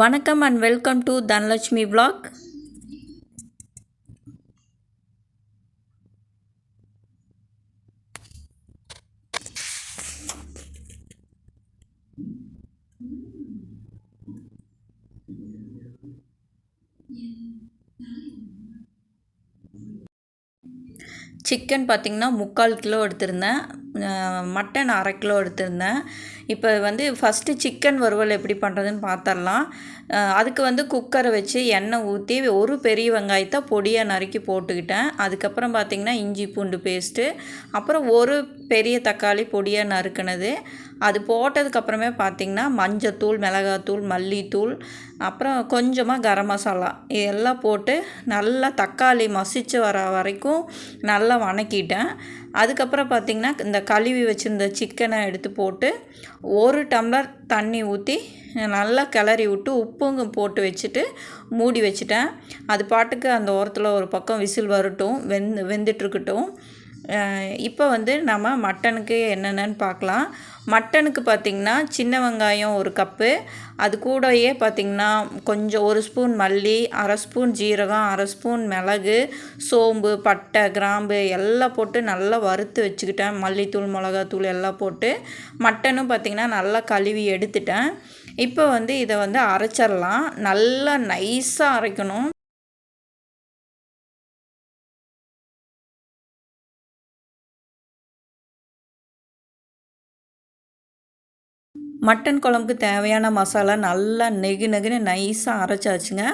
வணக்கம் and welcome to Dhanalakshmi vlog. Chicken பார்த்திங்கன்னா முக்கால் கிலோ எடுத்திருந்தேன். மட்டன் அரை கிலோ எடுத்திருந்தேன். இப்போ வந்து ஃபஸ்ட்டு சிக்கன் வறுவல் எப்படி பண்ணுறதுன்னு பார்த்துடலாம் அதுக்கு வந்து குக்கரை வச்சு எண்ணெய் ஊற்றி ஒரு பெரிய வெங்காயத்தை பொடியாக நறுக்கி போட்டுக்கிட்டேன். அதுக்கப்புறம் பார்த்திங்கன்னா இஞ்சி பூண்டு பேஸ்ட்டு அப்புறம் ஒரு பெரிய தக்காளி பொடியாக நறுக்கினது. அது போட்டதுக்கப்புறமே பார்த்திங்கன்னா மஞ்சத்தூள் மிளகாத்தூள் மல்லித்தூள் அப்புறம் கொஞ்சமாக கரம் மசாலா இதெல்லாம் போட்டு நல்லா தக்காளி மசித்து வர வரைக்கும் நல்லா வணக்கிட்டேன். அதுக்கப்புறம் பார்த்திங்கன்னா இந்த கழுவி வச்சுருந்த சிக்கனை எடுத்து போட்டு ஒரு டம்ளர் தண்ணி ஊற்றி நல்லா கிளறி விட்டு உப்புங்க போட்டு வச்சுட்டு மூடி வச்சுட்டேன். அது பாட்டுக்கு அந்த ஓரத்தில் ஒரு பக்கம் விசில் வரட்டும் வெந்து வெந்துட்டுருக்கட்டும் இப்போ வந்து நம்ம மட்டனுக்கு என்னென்னு பார்க்கலாம். மட்டனுக்கு பார்த்திங்கன்னா சின்ன வெங்காயம் ஒரு கப்பு. அது கூடயே பார்த்திங்கன்னா கொஞ்சம் ஒரு ஸ்பூன் மல்லி அரை ஸ்பூன் ஜீரகம் அரை ஸ்பூன் மிளகு சோம்பு பட்டை கிராம்பு எல்லாம் போட்டு நல்லா வறுத்து வச்சுக்கிட்டேன். மல்லித்தூள் மிளகாத்தூள் எல்லாம் போட்டு மட்டனும் பார்த்திங்கன்னா நல்லா கழுவி எடுத்துட்டேன். இப்போ வந்து இதை வந்து அரைச்சிடலாம். நல்லா நைஸாக அரைக்கணும். மட்டன் குழம்புக்கு தேவையான மசாலா நல்லா நெகு நெகுன்னு நைஸாக அரைச்சாச்சுங்க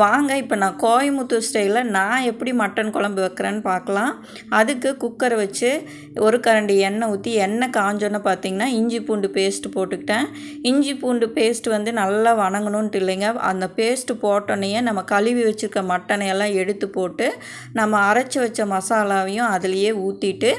வாங்க இப்போ நான் கோயம்புத்தூர் ஸ்டைலில் நான் எப்படி மட்டன் குழம்பு வைக்கிறேன்னு பார்க்கலாம். அதுக்கு குக்கரை வச்சு ஒரு கரண்டி எண்ணெய் ஊற்றி எண்ணெய் காஞ்சோன்னு பார்த்தீங்கன்னா இஞ்சி பூண்டு பேஸ்ட் போட்டுக்கிட்டேன். இஞ்சி பூண்டு பேஸ்ட் வந்து நல்லா வணங்கணுன்ட்டு இல்லைங்க. அந்த பேஸ்ட்டு போட்டோன்னே நம்ம கழுவி வச்சுருக்க மட்டனை எல்லாம் எடுத்து போட்டு நம்ம அரைச்சி வச்ச மசாலாவையும் அதுலேயே ஊற்றிட்டு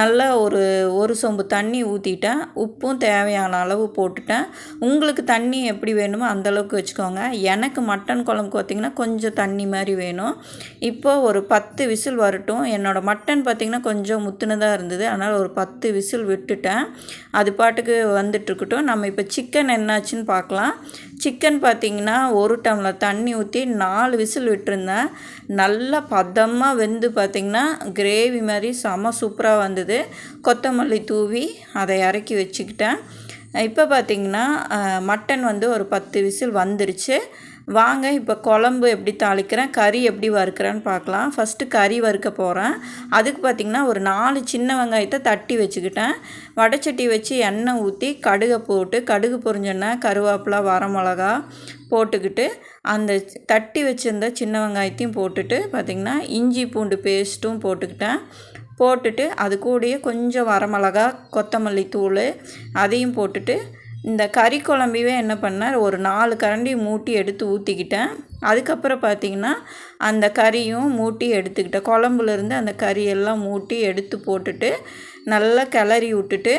நல்லா ஒரு ஒரு சொம்பு தண்ணி ஊற்றிட்டேன் உப்பும் தேவையான அளவு போட்டுட்டேன். உங்களுக்கு தண்ணி எப்படி வேணுமோ அந்தளவுக்கு வச்சுக்கோங்க. எனக்கு மட்டன் குழம்புக்கு பார்த்திங்கன்னா கொஞ்சம் தண்ணி மாதிரி வேணும். இப்போது ஒரு பத்து விசில் வரட்டும். என்னோடய மட்டன் பார்த்திங்கன்னா கொஞ்சம் முத்துனதாக இருந்தது. அதனால் ஒரு பத்து விசில் விட்டுட்டேன். அது பாட்டுக்கு வந்துட்டுருக்கட்டும் நம்ம இப்போ சிக்கன் என்னாச்சுன்னு பார்க்கலாம் சிக்கன் பார்த்திங்கன்னா ஒரு டம்ளர் தண்ணி ஊற்றி நாலு விசில் விட்டுருந்தேன். நல்லா பதமாக வெந்து பார்த்திங்கன்னா கிரேவி மாதிரி செம சூப்பராக வந்தது. கொத்தமல்லி தூவி அதை இறக்கி வச்சுக்கிட்டேன். இப்போ பார்த்திங்கன்னா மட்டன் வந்து ஒரு பத்து விசில் வந்துருச்சு. வாங்க இப்போ குழம்பு எப்படி தாளிக்கிறேன் கறி எப்படி வறுக்கிறேன்னு பார்க்கலாம். ஃபஸ்ட்டு கறி வறுக்க போகிறேன் அதுக்கு பார்த்திங்கன்னா ஒரு நாலு சின்ன வெங்காயத்தை தட்டி வச்சுக்கிட்டேன். வடைச்சட்டி வச்சு எண்ணெய் ஊற்றி கடுகை போட்டு கடுகு பொரிஞ்சோன்னே கருவேப்பிலை வரமிளகா போட்டுக்கிட்டு அந்த தட்டி வச்சுருந்த சின்ன வெங்காயத்தையும் போட்டுட்டு பார்த்திங்கன்னா இஞ்சி பூண்டு பேஸ்ட்டும் போட்டுக்கிட்டேன். போட்டுட்டு அது கூடயே கொஞ்சம் வரமிளகா கொத்தமல்லி தூள் அதையும் போட்டுட்டு இந்த கறி குழம்பையே என்ன பண்ணேன் ஒரு நாலு கரண்டி மூட்டி எடுத்து ஊற்றிக்கிட்டேன் அதுக்கப்புறம் பார்த்திங்கன்னா அந்த கறியும் மூட்டி எடுத்துக்கிட்டேன். குழம்புலேருந்து அந்த கறியெல்லாம் மூட்டி எடுத்து போட்டுட்டு நல்லா கிளறி விட்டுட்டு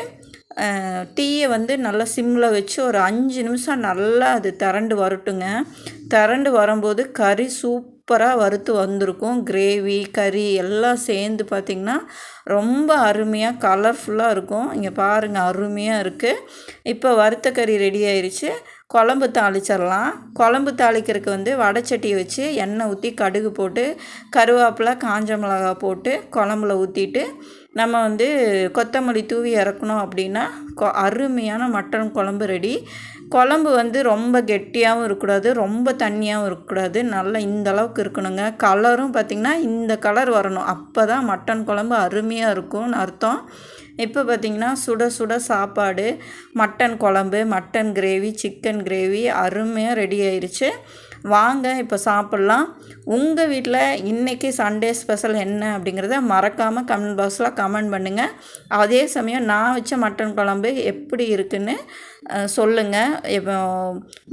தீயை வந்து நல்லா சிம்மில் வச்சு ஒரு அஞ்சு நிமிஷம் நல்லா அது திரண்டு வரட்டுங்க. திரண்டு வரும்போது கறி சூப் சூப்பராக வறுத்து வந்திருக்கும். கிரேவி கறி எல்லாம் சேர்ந்து பார்த்திங்கன்னா ரொம்ப அருமையாக கலர்ஃபுல்லாக இருக்கும். இங்கே பாருங்கள் அருமையாக இருக்குது இப்போ வறுத்த கறி ரெடி ஆயிடுச்சு குழம்பு தாளிச்சிடலாம். குழம்பு தாளிக்கிறதுக்கு வந்து வடைச்சட்டியை வச்சு எண்ணெய் ஊற்றி கடுகு போட்டு கருவேப்பிலை காஞ்ச மிளகா போட்டு குழம்புல ஊற்றிட்டு நம்ம வந்து கொத்தமல்லி தூவி இறக்கணும் அப்படின்னா கொ அருமையான மட்டன் குழம்பு ரெடி குழம்பு வந்து ரொம்ப கெட்டியாகவும் இருக்கக்கூடாது ரொம்ப தண்ணியாகவும் இருக்கக்கூடாது. நல்லா இந்த அளவுக்கு இருக்கணுங்க. கலரும் பார்த்திங்கன்னா இந்த கலர் வரணும். அப்போ தான் மட்டன் குழம்பு அருமையாக இருக்கும்னு அர்த்தம். இப்போ பார்த்திங்கன்னா சுட சுட சாப்பாடு மட்டன் குழம்பு மட்டன் கிரேவி சிக்கன் கிரேவி அருமையாக ரெடி ஆயிடுச்சு வாங்க இப்போ சாப்பிட்லாம். உங்கள் வீட்டில் இன்றைக்கி சண்டே ஸ்பெஷல் என்ன அப்படிங்கிறத மறக்காமல் கமெண்ட் பாக்ஸில் கமெண்ட் பண்ணுங்கள் அதே சமயம் நான் வச்ச மட்டன் குழம்பு எப்படி இருக்குன்னு சொல்லுங்கள் இப்போ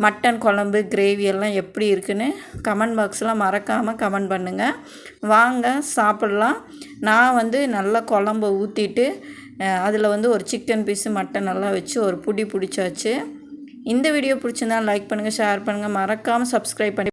மட்டன் குழம்பு கிரேவி எல்லாம் எப்படி இருக்குன்னு கமெண்ட் பாக்ஸில் மறக்காமல் கமெண்ட் பண்ணுங்கள் வாங்க சாப்பிட்லாம். நான் வந்து நல்லா குழம்பு ஊற்றிட்டு அதில் வந்து ஒரு சிக்கன் பீஸு மட்டன் எல்லாம் வச்சு ஒரு புடி பிடிச்சாச்சு. இந்த வீடியோ பிடிச்சிருந்தா லைக் பண்ணுங்கள் ஷேர் பண்ணுங்கள் மறக்காமல் சப்ஸ்கிரைப் பண்ணி